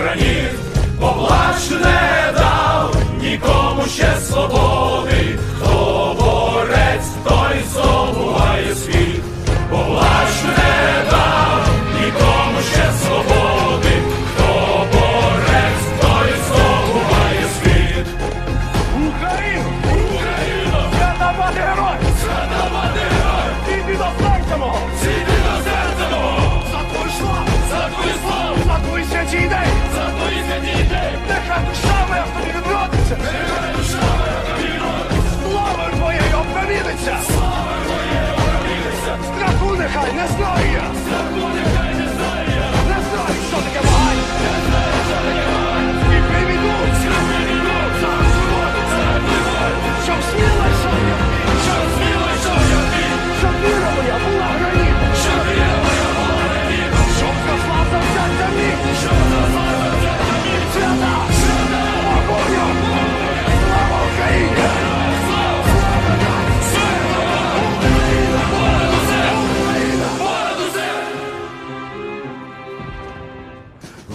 граніт поплачне.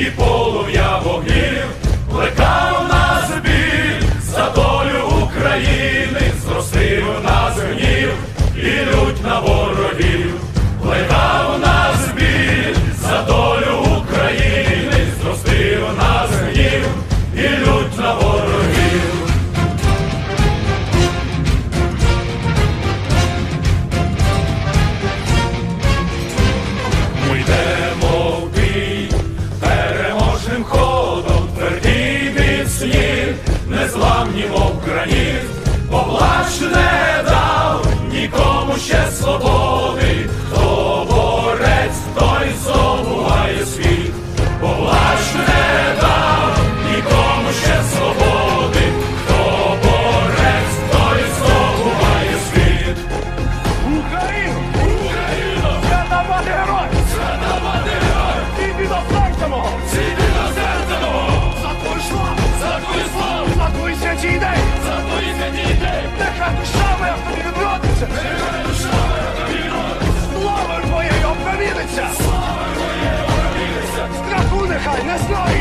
і полум'я вогнів, плекав на біль за долю України, зростив нас гнів і лють на ворогів. Страху нехай не знає!